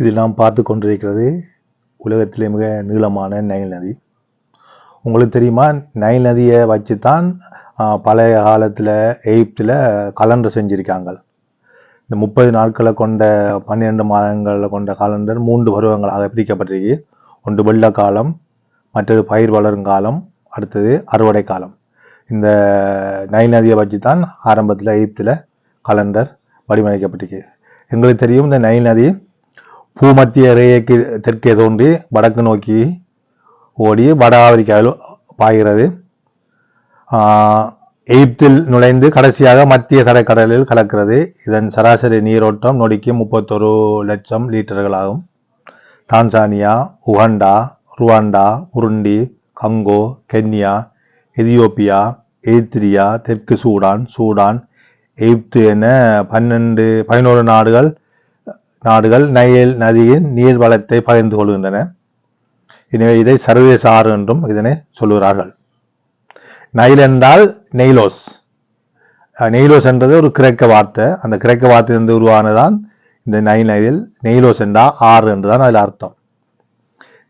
இதெல்லாம் நாம் பார்த்து கொண்டிருக்கிறது உலகத்திலே மிக நீளமான நைல் நதி. உங்களுக்கு தெரியுமா நைல் நதியை வச்சு தான் பழைய காலத்தில் எகிப்தில் கலண்டர் செஞ்சுருக்காங்க. இந்த முப்பது நாட்களை கொண்ட பன்னிரெண்டு மாதங்களில் கொண்ட காலண்டர் மூன்று பருவங்களாக பிரிக்கப்பட்டிருக்கு. ஒன்று வெள்ள காலம் மற்றது பயிர் வளரும் காலம் அடுத்தது அறுவடை காலம். இந்த நைல் நதியை வச்சு தான் ஆரம்பத்தில் எகிப்தில் கலண்டர் வடிவமைக்கப்பட்டிருக்கு. எங்களுக்கு தெரியும் இந்த நைல் நதி பூமத்திய ரேகைக்கு தெற்கே தோன்றி வடக்கு நோக்கி ஓடி வட ஆப்பிரிக்காவில் பாய்கிறது. எகிப்தில் நுழைந்து கடைசியாக மத்திய தரைக்கடலில் கலக்கிறது. இதன் சராசரி நீரோட்டம் நொடிக்கு முப்பத்தொரு லட்சம் லீட்டர்களாகும் Tanzania Uganda Rwanda Burundi Congo Kenya Ethiopia Eritrea தெற்கு சூடான் சூடான் எகிப்து என பன்னெண்டு பதினோரு நாடுகள் நாடுகள் நைல் நதியின் நீர் வளத்தை பகிர்ந்து கொள்கின்றன. எனவே இதை சர்வதேச ஆறு என்றும் இதனை சொல்லுகிறார்கள். நைல் என்றால் நெய்லோஸ். நெய்லோஸ் என்றது ஒரு கிரேக்க வார்த்தை. அந்த கிரேக்க வார்த்தையிலிருந்து உருவானதான் இந்த நைல் நயில் நெய்லோஸ் என்றா ஆறு என்று தான் அதில் அர்த்தம்.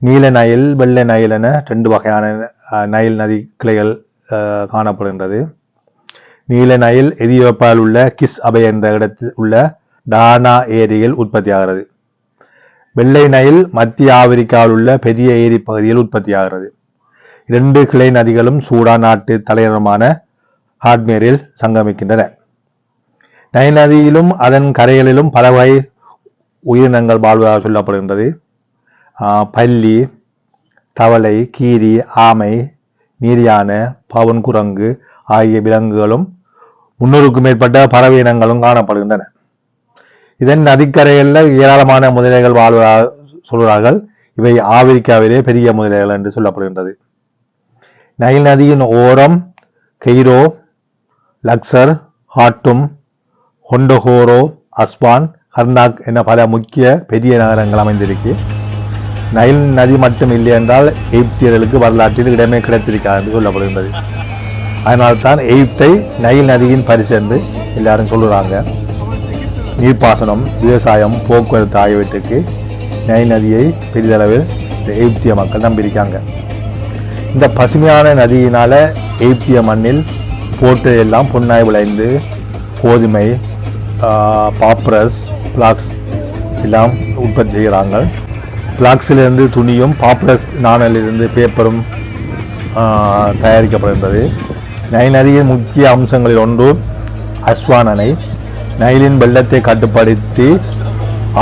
நீல நயில் வெள்ளை நயில் என ரெண்டு வகையான நயில் நதி கிளைகள் காணப்படுகின்றது. நீல நயில் எதியோப்பால் உள்ள கிஸ் அபை என்ற இடத்தில் உள்ள டானா ஏரியில் உற்பத்தியாகிறது. வெள்ளை நயில் மத்திய ஆப்பிரிக்காவில் உள்ள பெரிய ஏரி பகுதியில் உற்பத்தியாகிறது. இரண்டு கிளை நதிகளும் சூடான் நாட்டு தலைநகரமான ஹாட்மேரில் சங்கமிக்கின்றன. நைல் நதியிலும் அதன் கரைகளிலும் பல வகை உயிரினங்கள் வாழ்வதாக சொல்லப்படுகின்றது. பல்லி தவளை கீரி ஆமை நீரியான பவன் குரங்கு ஆகிய விலங்குகளும் முன்னூறுக்கும் மேற்பட்ட பறவை இனங்களும் காணப்படுகின்றன. இதன் நதிக்கரையில் ஏராளமான முதலைகள் வாழ்வதாக சொல்கிறார்கள். இவை ஆப்பிரிக்காவிலே பெரிய முதலைகள் என்று சொல்லப்படுகின்றது. நைல் நதியின் ஓரம் கெய்ரோ லக்சர் ஹாட்டும் ஹொண்டஹோரோ அஸ்வான் ஹர்னாக் என பல முக்கிய பெரிய நகரங்கள் அமைந்திருக்கு. நைல் நதி மட்டும் இல்லை என்றால் எகிப்தியர்களுக்கு வரலாற்றில் இடமே கிடைத்திருக்காது என்று சொல்லப்படுகின்றது. அதனால்தான் எகிப்தை நைல் நதியின் பரிசு என்று எல்லாரும் சொல்லுறாங்க. நீர்ப்பாசனம் விவசாயம் போக்குவரத்து ஆகியவற்றுக்கு நைல் நதியை பெரிதளவில் எகிப்திய மக்கள் நம்பியிருக்காங்க. இந்த பசுமையான நதியினால் எகிப்திய மண்ணில் போட்டு எல்லாம் பொன்னாய் விளைந்து கோதுமை பாப்ரஸ் பிளாக்ஸ் எல்லாம் உற்பத்தி செய்கிறாங்க. பிளாக்ஸிலிருந்து துணியும் பாப்ரஸ் நாணலிருந்து பேப்பரும் தயாரிக்கப்படுகின்றது. நைல் நதியின் முக்கிய அம்சங்களில் ஒன்று அஸ்வான் அணை நைலின் வெள்ளத்தை கட்டுப்படுத்தி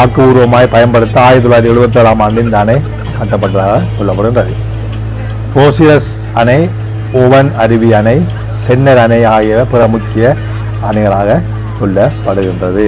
ஆக்கப்பூர்வமாய் பயன்படுத்த ஆயிரத்தி தொள்ளாயிரத்தி எழுபத்தி ஏழாம் ஆண்டில் அணை கட்டப்பட்டதாக சொல்லப்படுகின்றது. போசியஸ் அணை ஓவன் அருவி அணை சென்னர் அணை ஆகியவை பிற முக்கிய அணைகளாக சொல்லப்படுகின்றது.